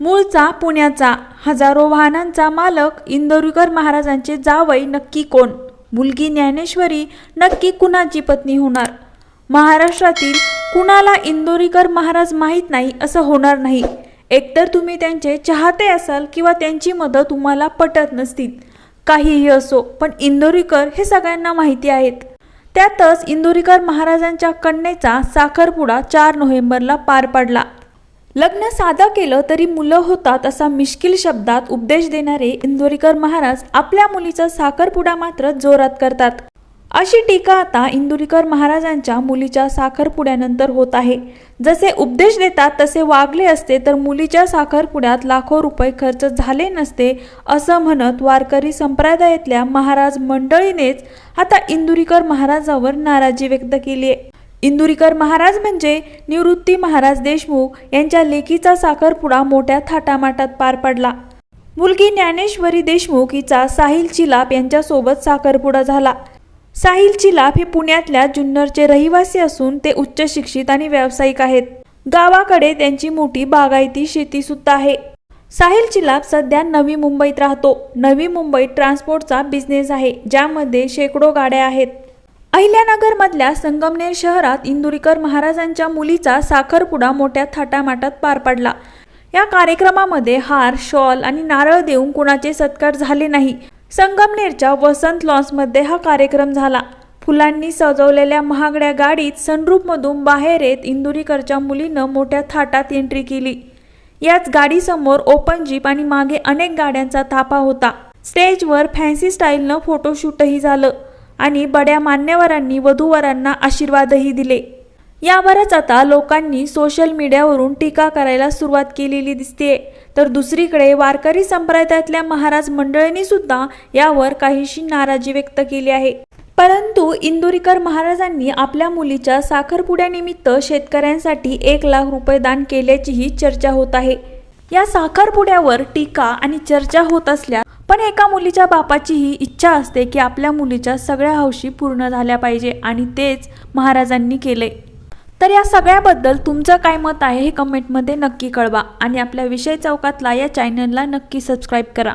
मूळचा पुण्याचा हजारो वाहनांचा मालक इंदोरीकर महाराजांचे जावई नक्की कोण? मुलगी ज्ञानेश्वरी नक्की कुणाची पत्नी होणार? महाराष्ट्रातील कुणाला इंदोरीकर महाराज माहीत नाही असं होणार नाही. एकतर तुम्ही त्यांचे चाहते असाल किंवा त्यांची मदत तुम्हाला पटत नसतील. काहीही असो पण इंदोरीकर हे सगळ्यांना माहिती आहेत. त्यातच इंदोरीकर महाराजांच्या कन्येचा साखरपुडा चार नोव्हेंबरला पार पडला. लग्न साधं केलं तरी मुलं होतात असा मिश्किल शब्दात उपदेश देणारे इंदोरीकर महाराज आपल्या मुलीचा साखरपुडा मात्र जोरात करतात. अशी टीका आता इंदुरीकर महाराजांच्या मुलीच्या साखरपुड्यानंतर होत आहे. जसे उपदेश देतात तसे वागले असते तर मुलीच्या साखरपुड्यात लाखो रुपये खर्च झाले नसते असं म्हणत वारकरी संप्रदायातल्या महाराज मंडळीनेच आता इंदुरीकर महाराजावर नाराजी व्यक्त केली आहे. इंदुरीकर महाराज म्हणजे निवृत्ती महाराज देशमुख यांच्या लेकीचा साखरपुडा मोठ्या थाटामाटात पार पडला. मुलगी ज्ञानेश्वरी देशमुख हिचा साहिल चिलाप यांच्यासोबत साखरपुडा झाला. साहिल चिलाप हे पुण्यातल्या जुन्नरचे रहिवासी असून ते उच्च शिक्षित आणि व्यावसायिक आहेत. गावाकडे त्यांची मोठी बागायती शेती सुद्धा आहे. साहिल चिलाप सध्या नवी मुंबईत राहतो. नवी मुंबईत ट्रान्सपोर्टचा बिझनेस आहे ज्यामध्ये शेकडो गाड्या आहेत. अहिल्यानगरमधल्या संगमनेर शहरात इंदुरीकर महाराजांच्या मुलीचा साखरपुडा मोठ्या थाटामाटात पार पडला. या कार्यक्रमामध्ये हार शॉल आणि नारळ देऊन कुणाचे सत्कार झाले नाही. संगमनेरच्या वसंत लॉन्समध्ये हा कार्यक्रम झाला. फुलांनी सजवलेल्या महागड्या गाडीत सनरूपमधून बाहेर येत इंदुरीकरच्या मुलीनं मोठ्या थाटात एंट्री केली. याच गाडीसमोर ओपन जीप आणि मागे अनेक गाड्यांचा थापा होता. स्टेजवर फॅन्सी स्टाईलनं फोटोशूटही झालं. आणि बड्या मान्यवरांनी वधूवरांना आशीर्वादही दिले. यावरच आता लोकांनी सोशल मीडियावरून टीका करायला सुरुवात केलेली दिसते तर दुसरीकडे वारकरी संप्रदायातल्या महाराज मंडळींनी सुद्धा यावर काहीशी नाराजी व्यक्त केली आहे. परंतु इंदुरीकर महाराजांनी आपल्या मुलीच्या साखरपुड्यानिमित्त शेतकऱ्यांसाठी एक लाख रुपये दान केल्याचीही चर्चा होत आहे. या साखरपुड्यावर टीका आणि चर्चा होत असल्या पण एका मुलीच्या बापाची ही इच्छा असते की आपल्या मुलीच्या सगळ्या हौशी पूर्ण झाल्या पाहिजे आणि तेच महाराजांनी केले. तर या सगळ्याबद्दल तुमचं काय मत आहे हे कमेंटमध्ये नक्की कळवा आणि आपल्या विषय चौकातला या चॅनलला नक्की सबस्क्राईब करा.